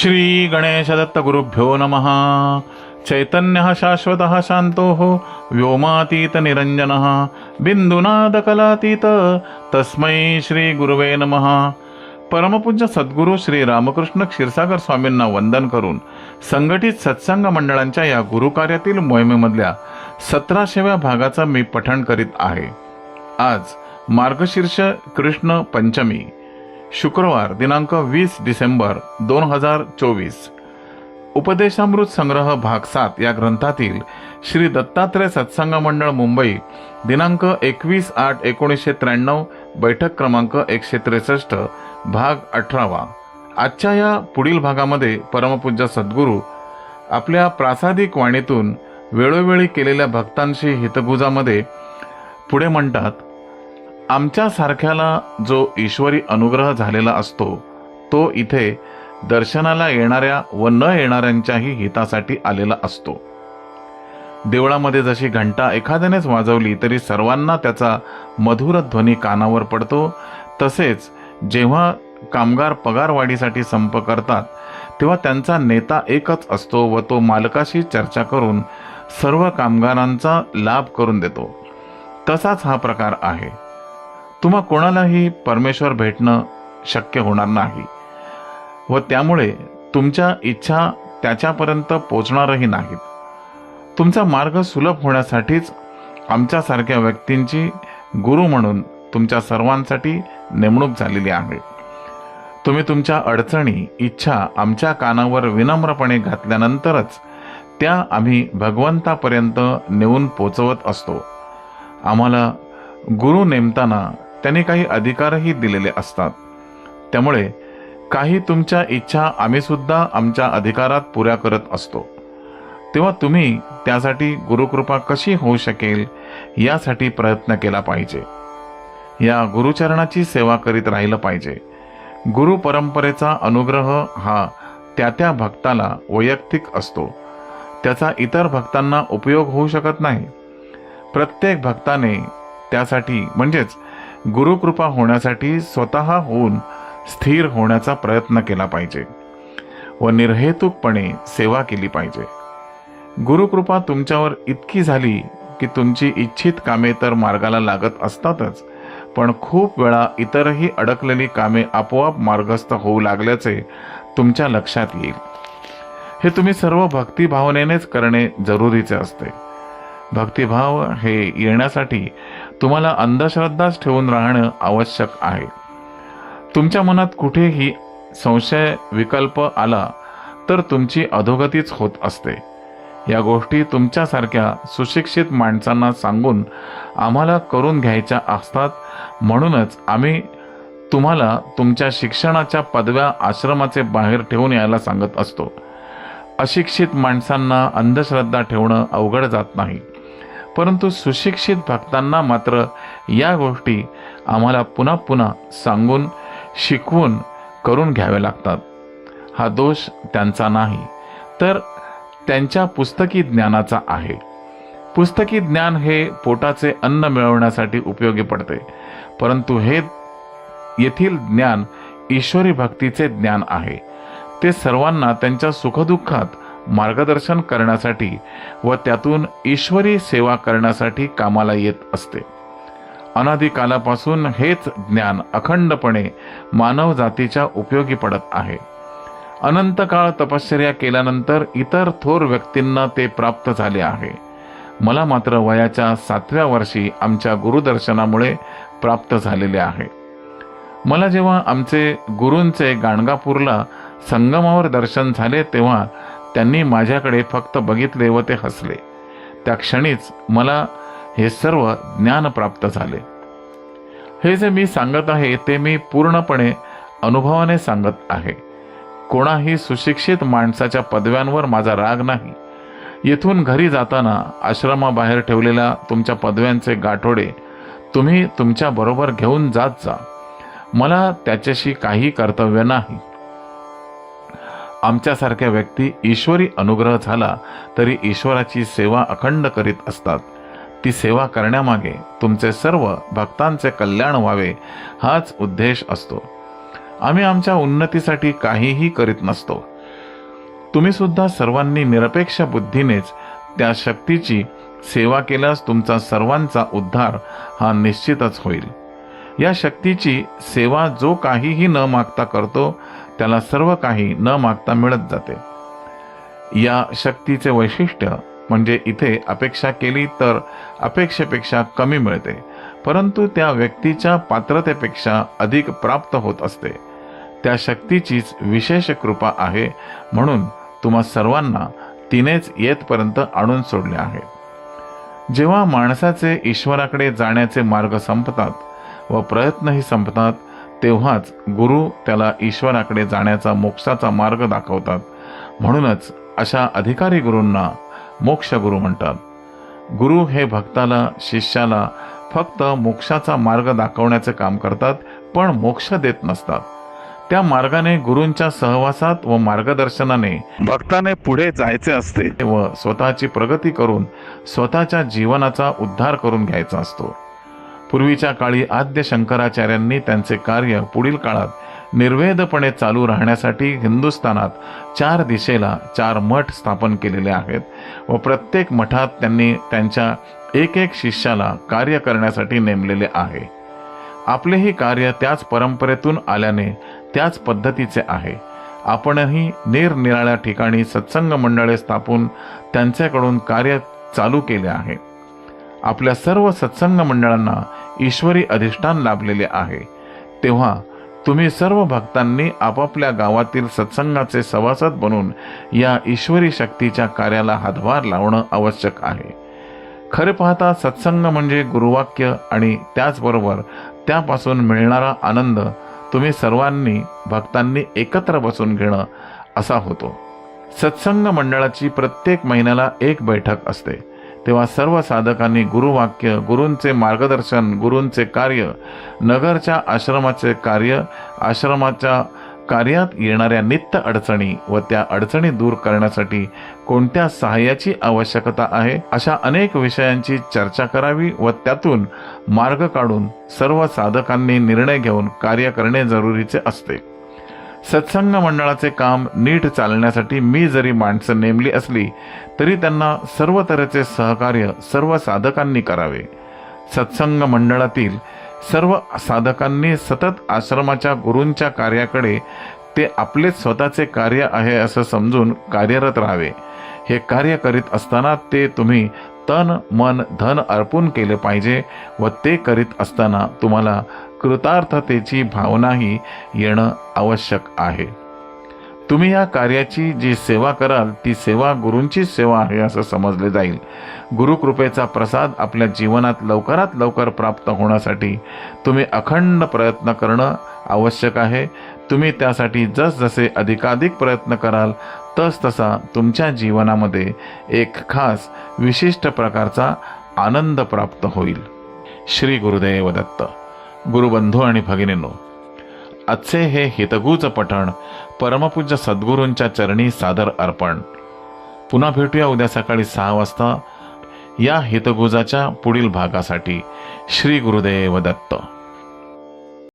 श्री गणेशदत्तगुरुभ्यो नमः। चैतन्यः शाश्वतः शान्तोः व्योमातीतनिरञ्जनः बिन्दुनादकलातीत तस्मै श्रीगुरुवे नमः। परमपूज्य सद्गुरू श्री रामकृष्ण क्षीरसागर स्वामींना वंदन करून संघटित सत्संग मंडळांच्या या गुरुकार्यातील मोहिमेमधल्या सतराशेव्या भागाचं मी पठण करीत आहे. आज मार्गशीर्ष कृष्ण पंचमी. शुक्रवार दिनांक वीस डिसेंबर दोन हजार चोवीस. उपदेशामृत संग्रह भाग सात या ग्रंथातील श्री दत्तात्रय सत्संग मंडळ मुंबई दिनांक एकवीस आठ एकोणीसशे त्र्याण्णव बैठक क्रमांक एकशे त्रेसष्ट भाग अठरावा. आजच्या या पुढील भागामध्ये परमपूज्य सद्गुरू आपल्या प्रासादिक वाणीतून वेळोवेळी केलेल्या भक्तांशी हितगुजामध्ये पुढे म्हणतात आमच्या सारख्याला जो ईश्वरी अनुग्रह झालेला असतो तो इथे दर्शनाला येणाऱ्या व न येणाऱ्यांच्याही हितासाठी आलेला असतो. देवळामध्ये जशी घंटा एखाद्यानेच वाजवली तरी सर्वांना त्याचा मधुर ध्वनी कानावर पडतो. तसेच जेव्हा कामगार पगारवाढीसाठी संप करतात तेव्हा त्यांचा नेता एकच असतो व तो मालकाशी चर्चा करून सर्व कामगारांचा लाभ करून देतो. तसाच हा प्रकार आहे. तुम्हा कोणालाही परमेश्वर भेटणं शक्य होणार नाही व त्यामुळे तुमच्या इच्छा त्याच्यापर्यंत पोचणारही नाहीत. तुमचा मार्ग सुलभ होण्यासाठीच आमच्यासारख्या व्यक्तींची गुरु म्हणून तुमच्या सर्वांसाठी नेमणूक झालेली आहे. तुम्ही तुमच्या अडचणी इच्छा आमच्या कानावर विनम्रपणे घातल्यानंतरच त्या आम्ही भगवंतापर्यंत नेऊन पोचवत असतो. आम्हाला गुरु नेमताना त्यांनी काही अधिकारही दिलेले असतात. त्यामुळे काही तुमच्या इच्छा आम्ही सुद्धा आमच्या अधिकारात पुऱ्या करत असतो. तेव्हा तुम्ही त्यासाठी गुरुकृपा कशी होऊ शकेल यासाठी प्रयत्न केला पाहिजे. या गुरुचरणाची सेवा करीत राहिलं पाहिजे. गुरु परंपरेचा अनुग्रह हा त्या त्या भक्ताला वैयक्तिक असतो. त्याचा इतर भक्तांना उपयोग होऊ शकत नाही. प्रत्येक भक्ताने त्यासाठी म्हणजेच गुरुकृपा होण्यासाठी स्वतः होऊन स्थिर होण्याचा प्रयत्न केला पाहिजे व निर्हेतुकपणे सेवा केली पाहिजे. गुरुकृपा तुमच्यावर इतकी झाली की तुमची इच्छित कामे तर मार्गाला लागत असतातच पण खूप वेळा इतरही अडकलेली कामे आपोआप मार्गस्थ होऊ लागल्याचे तुमच्या लक्षात येईल. हे तुम्ही सर्व भक्तिभावनेनेच करणे जरुरीचे असते. भक्तिभाव हे येण्यासाठी तुम्हाला अंधश्रद्धाच ठेवून राहणं आवश्यक आहे. तुमच्या मनात कुठेही संशय विकल्प आला तर तुमची अधोगतीच होत असते. या गोष्टी तुमच्यासारख्या सुशिक्षित माणसांना सांगून आम्हाला करून घ्यायच्या असतात. म्हणूनच आम्ही तुम्हाला तुमच्या शिक्षणाच्या पदव्या आश्रमाचे बाहेर ठेवून यायला सांगत असतो. अशिक्षित माणसांना अंधश्रद्धा ठेवणं अवघड जात नाही. परंतु सुशिक्षित भक्तांना मात्र या गोष्टी आम्हाला पुन्हा पुन्हा सांगून शिकवून करून घ्यावे लागतात. हा दोष त्यांचा नाही तर त्यांच्या पुस्तकी ज्ञानाचा आहे. पुस्तकी ज्ञान हे पोटाचे अन्न मिळवण्यासाठी उपयोगी पडते परंतु हे येथील ज्ञान ईश्वरी भक्तीचे ज्ञान आहे. ते सर्वांना त्यांच्या सुखदुःखात मार्गदर्शन करण्यासाठी व त्यातून ईश्वरी सेवा करण्यासाठी कामाला येत असते. अनादिकालापासून हेच ज्ञान अखंडपणे मानव जातीच्या उपयोगी पडत आहे. अनंत काळ तपश्चर्या केल्यानंतर इतर थोर व्यक्तींना ते प्राप्त झाले आहे. मला मात्र वयाच्या सातव्या वर्षी आमच्या गुरुदर्शनामुळे प्राप्त झालेले आहे. मला जेव्हा आमचे गुरूंचे गाणगापूरला संगमावर दर्शन झाले तेव्हा त्यांनी माझ्याकडे फक्त बघितले व ते हसले. त्या क्षणीच मला हे सर्व ज्ञान प्राप्त झाले. हे जे मी सांगत आहे ते मी पूर्णपणे अनुभवाने सांगत आहे. कोणाही सुशिक्षित माणसाच्या पदव्यांवर माझा राग नाही. येथून घरी जाताना आश्रमाबाहेर ठेवलेल्या तुमच्या पदव्यांचे गाठोडे तुम्ही तुमच्या बरोबर घेऊन जात जा. मला त्याच्याशी काही कर्तव्य नाही. आमच्यासारख्या व्यक्ती ईश्वरी अनुग्रह झाला तरी ईश्वराची सेवा अखंड करीत असतात. ती सेवा करण्यामागे तुमचे सर्व भक्तांचे कल्याण व्हावे हाच उद्देश असतो. आम्ही आमच्या उन्नतीसाठी काहीही करीत नसतो. तुम्ही सुद्धा सर्वांनी निरपेक्ष बुद्धीनेच त्या शक्तीची सेवा केल्यास तुमचा सर्वांचा उद्धार हा निश्चितच होईल. या शक्तीची सेवा जो काहीही न मागता करतो त्याला सर्व काही न मागता मिळत जाते. या शक्तीचे वैशिष्ट्य म्हणजे इथे अपेक्षा केली तर अपेक्षेपेक्षा कमी मिळते परंतु त्या व्यक्तीच्या पात्रतेपेक्षा अधिक प्राप्त होत असते. त्या शक्तीचीच विशेष कृपा आहे म्हणून तुम्हा सर्वांना तिनेच येतपर्यंत आणून सोडले आहे. जेव्हा माणसाचे ईश्वराकडे जाण्याचे मार्ग संपतात व प्रयत्नही संपतात तेव्हाच गुरु त्याला ईश्वराकडे जाण्याचा मोक्षाचा मार्ग दाखवतात. म्हणूनच अशा अधिकारी गुरूंना मोक्ष गुरु म्हणतात. गुरु हे भक्ताला शिष्याला फक्त मोक्षाचा मार्ग दाखवण्याचे काम करतात पण मोक्ष देत नसतात. त्या मार्गाने गुरूंच्या सहवासात व मार्गदर्शनाने भक्ताने पुढे जायचे असते व स्वतःची प्रगती करून स्वतःच्या जीवनाचा उद्धार करून घ्यायचा असतो. पूर्वीच्या काळी आद्य शंकराचार्यांनी त्यांचे कार्य पुढील काळात निर्वेदपणे चालू राहण्यासाठी हिंदुस्थानात चार दिशेला चार मठ स्थापन केलेले आहेत व प्रत्येक मठात त्यांनी त्यांच्या एक एक शिष्याला कार्य करण्यासाठी नेमलेले आहे. आपलेही कार्य त्याच परंपरेतून आल्याने त्याच पद्धतीचे आहे. आपणही निरनिराळ्या ठिकाणी सत्संग मंडळे स्थापून त्यांच्याकडून कार्य चालू केले आहे. आपल्या सर्व सत्संग मंडळांना ईश्वरी अधिष्ठान लाभलेले आहे. तेव्हा तुम्ही सर्व भक्तांनी आपापल्या गावातील सत्संगाचे सभासद बनून या ईश्वरी शक्तीच्या कार्याला हातभार लावणं आवश्यक आहे. खरे पाहता सत्संग म्हणजे गुरुवाक्य आणि त्याचबरोबर त्यापासून मिळणारा आनंद तुम्ही सर्वांनी भक्तांनी एकत्र बसून घेणं असा होतो. सत्संग मंडळाची प्रत्येक महिन्याला एक बैठक असते. तेव्हा सर्व साधकांनी गुरुवाक्य गुरूंचे मार्गदर्शन गुरूंचे कार्य नगरच्या आश्रमाचे कार्य आश्रमाच्या कार्यात येणाऱ्या नित्य अडचणी व त्या अडचणी दूर करण्यासाठी कोणत्या सहाय्याची आवश्यकता आहे अशा अनेक विषयांची चर्चा करावी व त्यातून मार्ग काढून सर्व साधकांनी निर्णय घेऊन कार्य करणे जरुरीचे असते. सत्संग मंडळाचे काम नीट चालण्यासाठी मी जरी माणसं नेमली असली तरी त्यांना सर्व तऱ्हेचे सहकार्य सर्व साधकांनी करावे. सत्संग मंडळातील सर्व साधकांनी सतत आश्रमाच्या गुरूंच्या कार्याकडे ते आपले स्वतःचे कार्य आहे असं समजून कार्यरत राहावे. हे कार्य करीत असताना ते तुम्ही तन मन धन अर्पून केले पाहिजे व ते करीत असताना तुम्हाला कृतार्थतेची भावनाही येणं आवश्यक आहे. तुम्ही या कार्याची जी सेवा कराल ती सेवा गुरूंची सेवा आहे असं समजले जाईल. गुरुकृपेचा प्रसाद आपल्या जीवनात लवकरात लवकर प्राप्त होण्यासाठी तुम्ही अखंड प्रयत्न करणं आवश्यक आहे. तुम्ही त्यासाठी जसजसे अधिकाधिक प्रयत्न कराल तस तसा तुमच्या जीवनामध्ये एक खास विशिष्ट प्रकारचा आनंद प्राप्त होईल. श्री गुरुदेव दत्त. गुरुबंधू आणि भगिनींनो आजचे हे हितगूच पठण परमपूज्य सद्गुरूंच्या चरणी सादर अर्पण. पुन्हा भेटूया उद्या सकाळी सहा वाजता या हितगुजाच्या पुढील भागासाठी. श्री गुरुदेव दत्त.